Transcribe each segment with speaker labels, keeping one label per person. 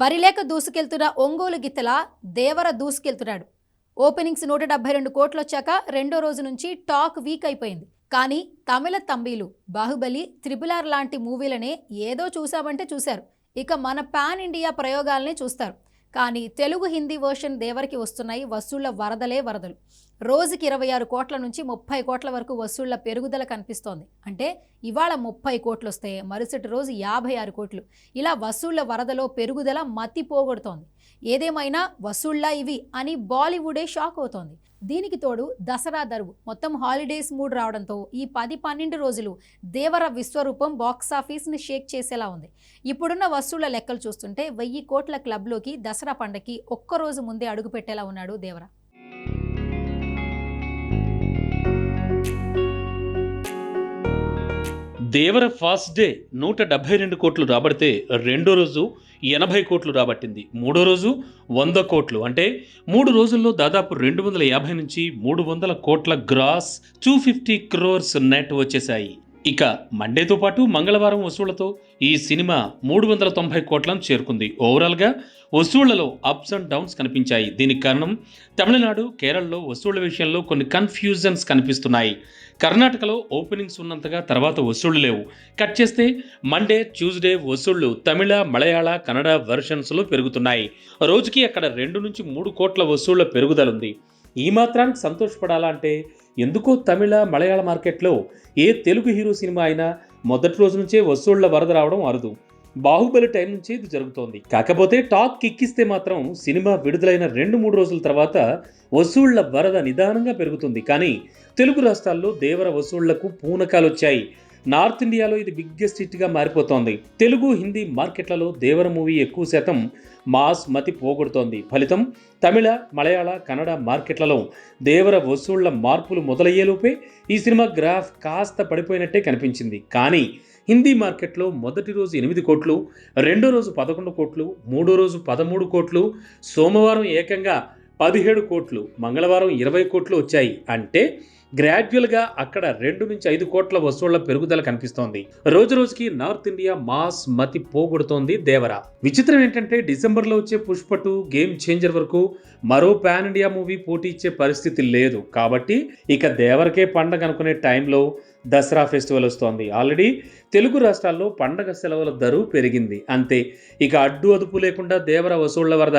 Speaker 1: బరిలేక దూసుకెళ్తున్న ఒంగోలు గిత్తల దేవర దూసుకెళ్తున్నాడు. Openings నూట డెబ్బై రెండు కోట్లు వచ్చాక రెండో రోజు నుంచి టాక్ వీక్ అయిపోయింది. కానీ తమిళ తంబీలు బాహుబలి త్రిపుల్ ఆర్ లాంటి మూవీలనే ఏదో చూసామంటే చూశారు. ఇక మన పాన్ ఇండియా ప్రయోగాలనే చూస్తారు. కానీ తెలుగు హిందీ వర్షన్ దేవరికి వస్తున్నాయి వసూళ్ళ వరదలే వరదలు. రోజుకి ఇరవై ఆరు కోట్ల నుంచి ముప్పై కోట్ల వరకు వసూళ్ళ పెరుగుదల కనిపిస్తోంది. అంటే ఇవాళ ముప్పై కోట్లు వస్తే మరుసటి రోజు యాభై ఆరు కోట్లు. ఇలా వసూళ్ళ వరదలో పెరుగుదల మతి పోగొడుతోంది. ఏదేమైనా వసూళ్ళా ఇవి అని బాలీవుడే షాక్ అవుతోంది. దీనికి తోడు దసరా దరువు. మొత్తం హాలిడేస్ మూడ్ రావడంతో ఈ పది పన్నెండు రోజులు దేవర విశ్వరూపం బాక్సాఫీస్ని షేక్ చేసేలా ఉంది. ఇప్పుడున్న వసూళ్ళ లెక్కలు చూస్తుంటే వెయ్యి కోట్ల క్లబ్లోకి దసరా పండగకి ఒక్కరోజు ముందే అడుగు పెట్టేలా ఉన్నాడు దేవర.
Speaker 2: దేవర ఫాస్ట్ డే నూట డెబ్బై రెండు కోట్లు రాబడితే రెండో రోజు ఎనభై కోట్లు రాబట్టింది. మూడో రోజు వంద కోట్లు. అంటే మూడు రోజుల్లో దాదాపు రెండు వందల యాభై నుంచి మూడు వందల కోట్ల gross two fifty crores net వచ్చేసాయి ఇక మండేతో పాటు మంగళవారం వసూళ్ళతో ఈ సినిమా మూడు వందల తొంభై కోట్లను చేరుకుంది. ఓవరాల్గా వసూళ్ళలో అప్స్ అండ్ డౌన్స్ కనిపించాయి. దీనికి కారణం తమిళనాడు కేరళలో వసూళ్ళ విషయంలో కొన్ని కన్ఫ్యూజన్స్ కనిపిస్తున్నాయి. కర్ణాటకలో ఓపెనింగ్స్ ఉన్నంతగా తర్వాత వసూళ్ళు లేవు. కట్ చేస్తే మండే ట్యూస్డే వసూళ్ళు తమిళ మలయాళ కన్నడ వెర్షన్స్లో పెరుగుతున్నాయి. రోజుకి అక్కడ రెండు నుంచి మూడు కోట్ల వసూళ్ళ పెరుగుదల ఉంది ఈ మాత్రానికి సంతోషపడాలా అంటే ఎందుకో తమిళ మలయాళ మార్కెట్లో ఏ తెలుగు హీరో సినిమా అయినా మొదటి రోజు నుంచే వసూళ్ళ వరద రావడం అరుదు. బాహుబలి టైం నుంచి ఇది జరుగుతోంది. కాకపోతే టాక్ కిక్కిస్తే మాత్రం సినిమా విడుదలైన రెండు మూడు రోజుల తర్వాత వసూళ్ళ వరద నిదానంగా పెరుగుతుంది. కానీ తెలుగు రాష్ట్రాల్లో దేవర వసూళ్ళకు పూనకాలు వచ్చాయి నార్త్ ఇండియాలో ఇది బిగ్గెస్ట్ హిట్గా మారిపోతోంది. తెలుగు హిందీ మార్కెట్లలో దేవర మూవీ ఎక్కువ శాతం మాస్ మతి పోగొడుతోంది. ఫలితం తమిళ మలయాళ కన్నడ మార్కెట్లలో దేవర వసూళ్ళ మార్పులు మొదలయ్యేలోపే ఈ సినిమా గ్రాఫ్ కాస్త పడిపోయినట్టే కనిపించింది. కానీ హిందీ మార్కెట్లో మొదటి రోజు ఎనిమిది కోట్లు రెండో రోజు పదకొండు కోట్లు మూడో రోజు పదమూడు కోట్లు సోమవారం ఏకంగా పదిహేడు కోట్లు మంగళవారం ఇరవై కోట్లు వచ్చాయి. అంటే గ్రాడ్యువల్గా అక్కడ రెండు నుంచి ఐదు కోట్ల వసూళ్ళ పెరుగుదల కనిపిస్తోంది. రోజు రోజుకి నార్త్ ఇండియా మాస్ మతి పోగొడుతోంది దేవర. విచిత్రం ఏంటంటే డిసెంబర్లో వచ్చే పుష్పటు గేమ్ చేంజర్ వరకు మరో పాన్ ఇండియా మూవీ పోటీ ఇచ్చే పరిస్థితి లేదు. కాబట్టి ఇక దేవరకే పండగ అనుకునే టైంలో దసరా ఫెస్టివల్ వస్తోంది. ఆల్రెడీ తెలుగు రాష్ట్రాల్లో పండగ సెలవుల ధర పెరిగింది. అంతే. ఇక అడ్డు అదుపు లేకుండా దేవర వసూళ్ళ వరద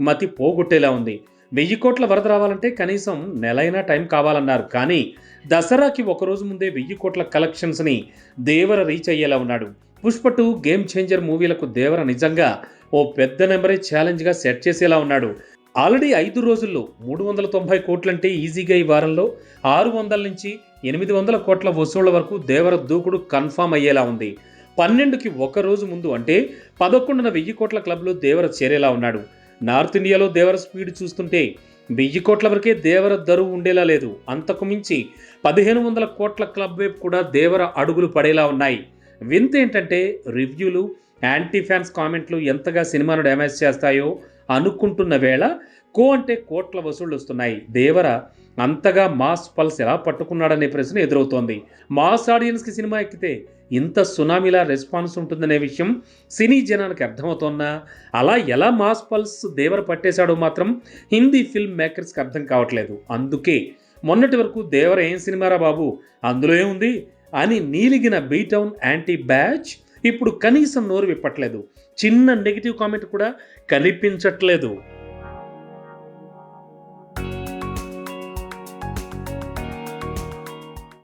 Speaker 2: మతి పోగొట్టేలా ఉంది. వెయ్యి కోట్ల వరద రావాలంటే కనీసం నెలైనా టైం కావాలన్నారు. కానీ దసరాకి ఒకరోజు ముందే వెయ్యి కోట్ల కలెక్షన్స్ని దేవర రీచ్ అయ్యేలా ఉన్నాడు. పుష్ప టూ గేమ్ చేంజర్ మూవీలకు దేవర నిజంగా ఓ పెద్ద నెంబరే ఛాలెంజ్గా సెట్ చేసేలా ఉన్నాడు. ఆల్రెడీ ఐదు రోజుల్లో మూడు వందల తొంభై కోట్లంటే ఈజీగా ఈ వారంలో ఆరు వందల నుంచి ఎనిమిది వందల కోట్ల వసూళ్ళ వరకు దేవర దూకుడు కన్ఫామ్ అయ్యేలా ఉంది. పన్నెండుకి ఒక రోజు ముందు అంటే పదకొండున వెయ్యి కోట్ల క్లబ్లో దేవర చేరేలా ఉన్నాడు. నార్త్ ఇండియాలో దేవర స్పీడ్ చూస్తుంటే వెయ్యి కోట్ల వరకే దేవర దరువు ఉండేలా లేదు. అంతకు మించి పదిహేను వందల కోట్ల క్లబ్ వైపు కూడా దేవర అడుగులు పడేలా ఉన్నాయి. వింత ఏంటంటే రివ్యూలు యాంటీ ఫ్యాన్స్ కామెంట్లు ఎంతగా సినిమాను డ్యామేజ్ చేస్తాయో అనుకుంటున్న వేళ కో అంటే కోట్ల వసూళ్ళు వస్తున్నాయి. దేవర అంతగా మాస్ పల్స్ ఎలా పట్టుకున్నాడనే ప్రశ్న ఎదురవుతోంది. మాస్ ఆడియన్స్కి సినిమా ఎక్కితే ఇంత సునామీలా రెస్పాన్స్ ఉంటుందనే విషయం సినీ జనానికి అర్థమవుతోన్నా అలా ఎలా మాస్ పల్స్ దేవర పట్టేశాడో మాత్రం హిందీ ఫిల్మ్ మేకర్స్కి అర్థం కావట్లేదు. అందుకే మొన్నటి వరకు దేవర ఏం సినిమారా బాబు అందులో ఏముంది? అని నీలిగిన బీటౌన్ యాంటీ బ్యాచ్ ఇప్పుడు కనీసం నోరు విప్పట్లేదు. చిన్న నెగిటివ్ కామెంట్ కూడా కనిపించట్లేదు.